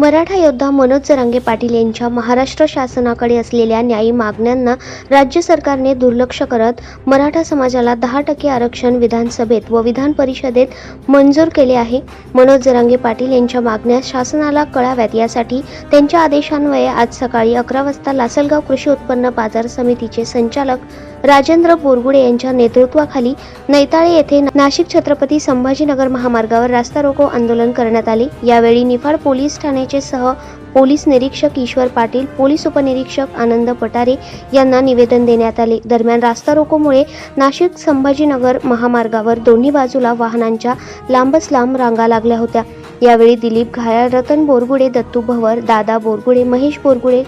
मराठा योद्धा मनोज जरांगे पाटील यांच्या महाराष्ट्र शासनाकडे असलेल्या न्यायी मागण्यांना राज्य सरकारने दुर्लक्ष करत मराठा समाजाला दहा टक्के आरक्षण विधानसभेत व विधान परिषदेत मंजूर केले आहे. मनोज जरांगे पाटील यांच्या मागण्या शासनाला कळाव्यात यासाठी त्यांच्या आदेशान्वये आज सकाळी अकरा वाजता लासलगाव कृषी उत्पन्न बाजार समितीचे संचालक राजेंद्र बोरगुडे यांच्या नेतृत्वाखाली नैताळे येथे नाशिक छत्रपती संभाजीनगर महामार्गावर रास्ता रोको आंदोलन करण्यात आले. यावेळी निफाड पोलीस ठाण्याचे सह पोलीस निरीक्षक ईश्वर पाटील पोलीस उपनिरीक्षक आनंद पटारे यांना निवेदन देण्यात आले. दरम्यान रास्ता रोकोमुळे नाशिक संभाजीनगर महामार्गावर दोन्ही बाजूला वाहनांच्या लांबच लांब रांगा लागल्या होत्या. यावेळी दिलीप घायाळ रतन बोरगुडे दत्तू भवर दादा बोरगुडे महेश बोरगुडे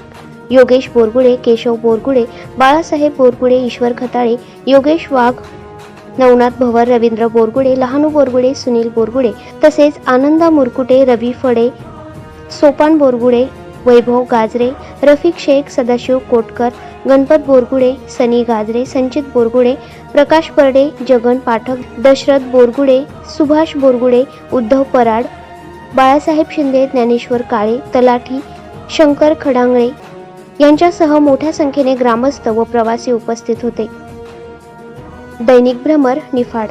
योगेश बोरगुडे केशव बोरगुडे बाळासाहेब बोरगुडे ईश्वर खताळे योगेश वाघ नवनाथ भवर रवींद्र बोरगुडे लहानू बोरगुडे सुनील बोरगुडे तसेच आनंदा मुरकुटे रवी फडे सोपान बोरगुडे वैभव गाजरे रफिक शेख सदाशिव कोटकर गणपत बोरगुडे सनी गाजरे संचित बोरगुडे प्रकाश परडे जगन पाठक दशरथ बोरगुडे सुभाष बोरगुडे उद्धव पराड बाळासाहेब शिंदे ज्ञानेश्वर काळे तलाठी शंकर खडांगळे यांच्यासह मोठ्या संख्येने ग्रामस्थ व प्रवासी उपस्थित होते. दैनिक भ्रमर निफाड